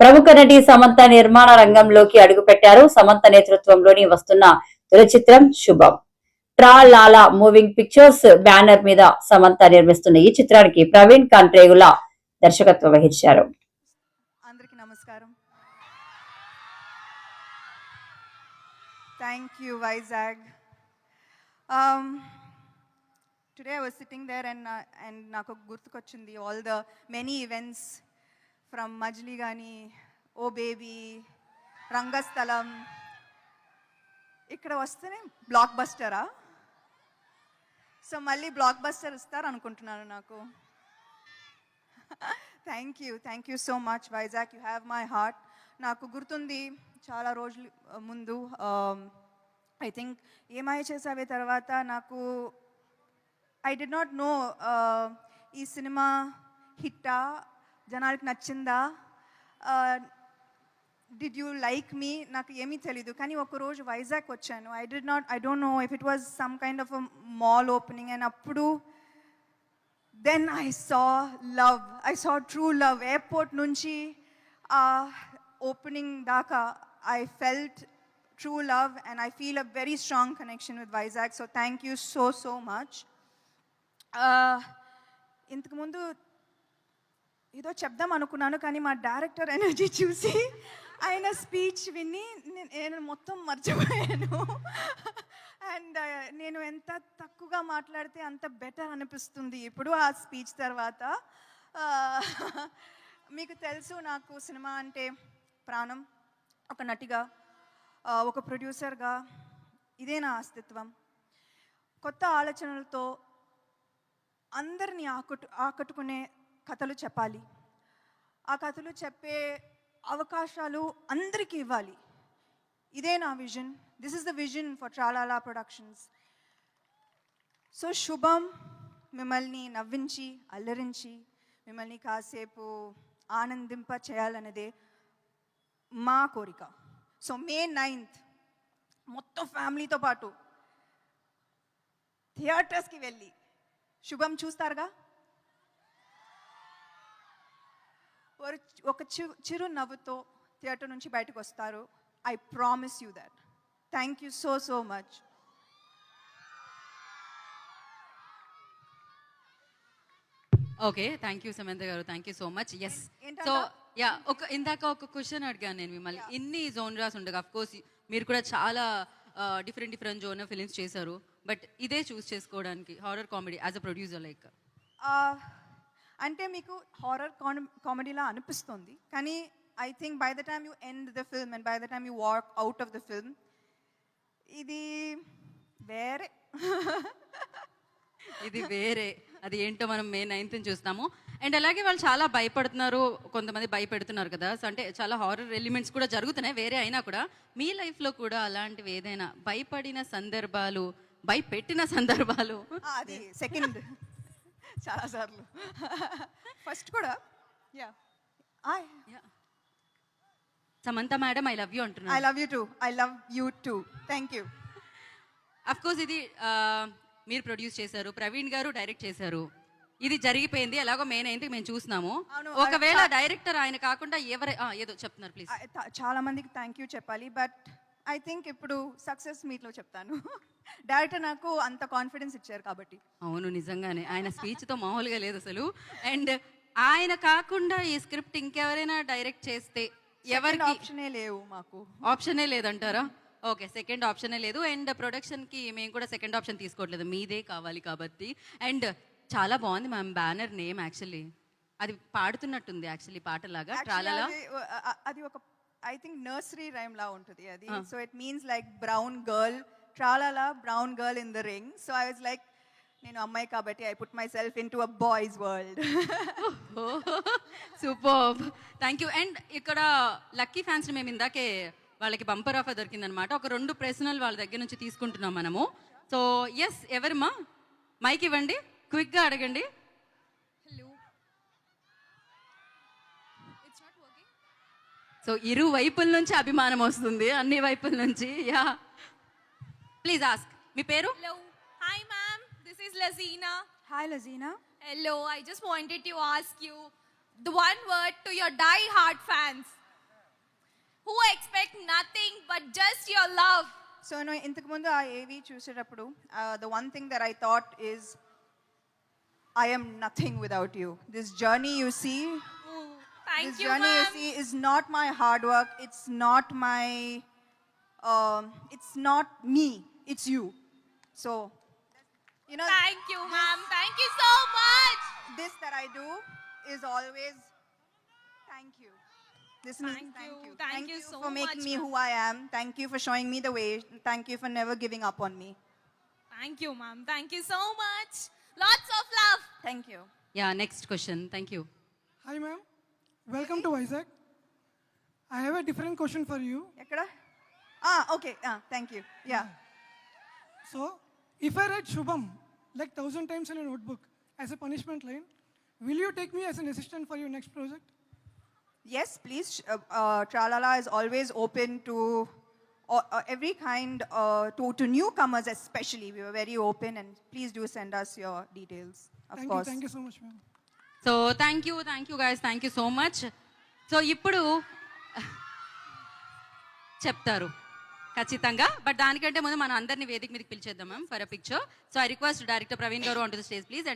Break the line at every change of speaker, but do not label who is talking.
ప్రముఖ నటి సమంత నిర్మాణ రంగంలోకి అడుగుపెట్టారు. సమంత నేతృత్వంలోని వస్తున్న తొలి చిత్రం శుభం. ట్రా లాలా మూవింగ్ పిక్చర్స్ బ్యానర్ మీద సమంత నిర్మిస్తున్న ఈ చిత్రానికి ప్రవీణ్ కాంట్రేగుల దర్శకత్వం వహించారు.
అందరికీ నమస్కారం. Thank you Vizag today I was sitting there and and నాకు గుర్తుకొచ్చింది all the many events from Majili కానీ ఓ బేబీ రంగస్థలం. ఇక్కడ వస్తేనే బ్లాక్ బస్టరా సో మళ్ళీ బ్లాక్ బస్టర్ ఇస్తారు అనుకుంటున్నాను నాకు. Thank you thank you so much Vizag you have my heart నాకు గుర్తుంది చాలా రోజులు ముందు um, ఐ థింక్ ఏమై చేసావే తర్వాత నాకు ఐ డి నాట్ నో ఈ సినిమా హిట్టా? జనాలకు నచ్చిందా? డిడ్ యూ లైక్ మీ నాకు ఏమీ తెలీదు. కానీ ఒకరోజు వైజాగ్ వచ్చాను. I did not I don't know if it was some kind of mall opening and అప్పుడు then I saw love I saw true love airport నుంచి ఆ ఓపెనింగ్ దాకా I felt true love and I feel a very strong connection with Vizag so thank you so so much ఇంతకుముందు ఏదో చెప్దాం అనుకున్నాను కానీ మా డైరెక్టర్ ఎనర్జీ చూసి ఆయన స్పీచ్ విని నేను మొత్తం మర్చిపోయాను. అండ్ నేను ఎంత తక్కువగా మాట్లాడితే అంత బెటర్ అనిపిస్తుంది ఇప్పుడు ఆ స్పీచ్ తర్వాత. మీకు తెలుసు నాకు సినిమా అంటే ప్రాణం ఒక నటిగా ఒక ప్రొడ్యూసర్గా ఇదే నా అస్తిత్వం. కొత్త ఆలోచనలతో అందరినీ ఆకట్టు ఆకట్టుకునే కథలు చెప్పాలి. ఆ కథలు చెప్పే అవకాశాలు అందరికీ ఇవ్వాలి. ఇదే నా vision. This is the vision for Tralala productions so Shubham మిమ్మల్ని నవ్వించి అల్లరించి మిమ్మల్ని కాసేపు ఆనందింప చేయాలన్నదే మా కోరిక. సో మే నైన్త్ మొత్తం ఫ్యామిలీతో పాటు థియేటర్స్కి వెళ్ళి శుభం చూస్తారుగా? వారు ఒక చి చిరు నవ్వుతో థియేటర్ నుంచి బయటకు వస్తారు. I promise you that thank you so so much
okay thank you Samantha గారు. Thank you so much yes? So yeah ఒక ఇందాక ఒక క్వశ్చన్ అడిగాను నేను మిమ్మల్ని. ఇన్ని జోన్రాస్ ఉండగా అఫ్ కోర్స్ మీరు కూడా చాలా డిఫరెంట్ డిఫరెంట్ జోన్ ఫిలిమ్స్ చేశారు. బట్ ఇదే చూస్ చేసుకోవడానికి horror comedy as a producer like
అంటే మీకు హారర్ కామెడీలా అనిపిస్తుంది. కానీ I think by the time you end the film and by the time you walk out of the film ఇది వేరే.
ఇది వేరే. అది ఏంటో మనం మే నైన్త్ చూస్తాము. అండ్ అలాగే వాళ్ళు చాలా భయపడుతున్నారు. కొంతమంది భయపెడుతున్నారు కదా. సో అంటే చాలా హారర్ ఎలిమెంట్స్ కూడా జరుగుతున్నాయి. వేరే అయినా కూడా. మీ లైఫ్లో కూడా అలాంటివి ఏదైనా భయపడిన సందర్భాలు భయపెట్టిన సందర్భాలు?
అది సెకండ్ చాలాసార్లు ఫస్ట్ కూడా yeah I
Samantha madam I love you
I
అంటున్నారు
love you too I love you too thank you
of course ఇది మీరు ప్రొడ్యూస్ చేశారు ప్రవీణ్ గారు డైరెక్ట్ చేశారు. ఇది జరిగిపోయింది ఎలాగో మెయిన్ అయింది మేము చూస్తున్నాము
అవును,
ఒకవేళ డైరెక్టర్ ఆయన కాకుండా ఎవరై ఏదో చెప్తున్నారు ప్లీజ్
చాలా మందికి థ్యాంక్ యూ చెప్పాలి బట్ ఐ థింక్ ఇప్పుడు సక్సెస్ మీట్లో చెప్తాను. డైరెక్టర్ నాకు అంత కాన్ఫిడెన్స్ ఇచ్చారు కాబట్టి.
అవును నిజంగానే. ఆయన speech తో మామూలుగా లేదు అసలు. అండ్ ఆయన కాకుండా ఈ స్క్రిప్ట్ ఇంకెవరైనా డైరెక్ట్ చేస్తే ఎవరికి
ఆప్షనే లేవు మాకు.
ఆప్షనే లేదంటారా? ఓకే సెకండ్ ఆప్షనే లేదు. అండ్ ప్రొడక్షన్కి మేము కూడా సెకండ్ ఆప్షన్ తీసుకోవట్లేదు. మీదే కావాలి కాబట్టి. అండ్ చాలా బాగుంది మ్యామ్ బ్యానర్ నేమ్ యాక్చువల్లీ అది పాడుతున్నట్టుంది యాక్చువల్లీ పాటలాగా. ట్రాలలా
uh, అది ఒక ఐ థింక్ నర్సరీ రైమ్ లా ఉంటుంది అది. So it means like brown girl tralala brown girl in the ring so I was like నేను అమ్మాయి కాబట్టి I put my self in to a boys world
super thank you and ఇక్కడ lucky fans మేము ఇందాకే వాళ్ళకి bumper offer దొరికిందనమాట. ఒక రెండు ప్రశ్నలు వాళ్ళ దగ్గర నుంచి తీసుకుంటున్నాం మనము. సో ఎస్ ఎవరమ్మా? మైక్ ఇవ్వండి. క్విక్గా అడగండి. సో ఇరు వైపుల నుంచి అభిమానం వస్తుంది అన్ని వైపుల నుంచి యా ప్లీజ్ ఆస్క్ మీ పేరు
Hello. Hi, ma'am. This is Lazina.
Hi Lazina
Hello. I just wanted to ask you the one word to your die-hard fans. who expect nothing but just your love.
So నేను ఇంతకుముందు ఆ ఏవి చూసేటప్పుడు the one thing that I thought is I am nothing without you this journey you see
Thank
this
you,
journey, you see, is not my hard work. It's not my, um, it's not me. It's you. So, you know.
Thank you, ma'am. Thank you so much.
This that I do is always thank you. This thank means
thank you.
Thank,
thank you, you so
for making
much,
me who I am. Thank you for showing me the way. Thank you for never giving up on me.
Thank you, ma'am. Thank you so much. Lots of love.
Thank you.
Yeah, next question. Thank you.
Hi, ma'am. Welcome to Isaac. I have a different question for you.
Ah, okay. Ah, thank you. Yeah.
So, if I write Shubham like thousand times in a notebook as a punishment line, will you take me as an assistant for your next project?
Yes, please. Uh, uh, Tralala is always open to uh, uh every kind, uh, to, to newcomers especially. We are very open and please do send us your details. Of
thank
course.
you. Thank you so much, ma'am.
So thank you thank you guys thank you so much so ఇప్పుడు చెప్తారు ఖచ్చితంగా. But దానికంటే ముందు మన అందరినీ వేదిక మీదకి పిలిచేద్దాం ma'am for a picture so I request director Praveen గారు on to the stage please and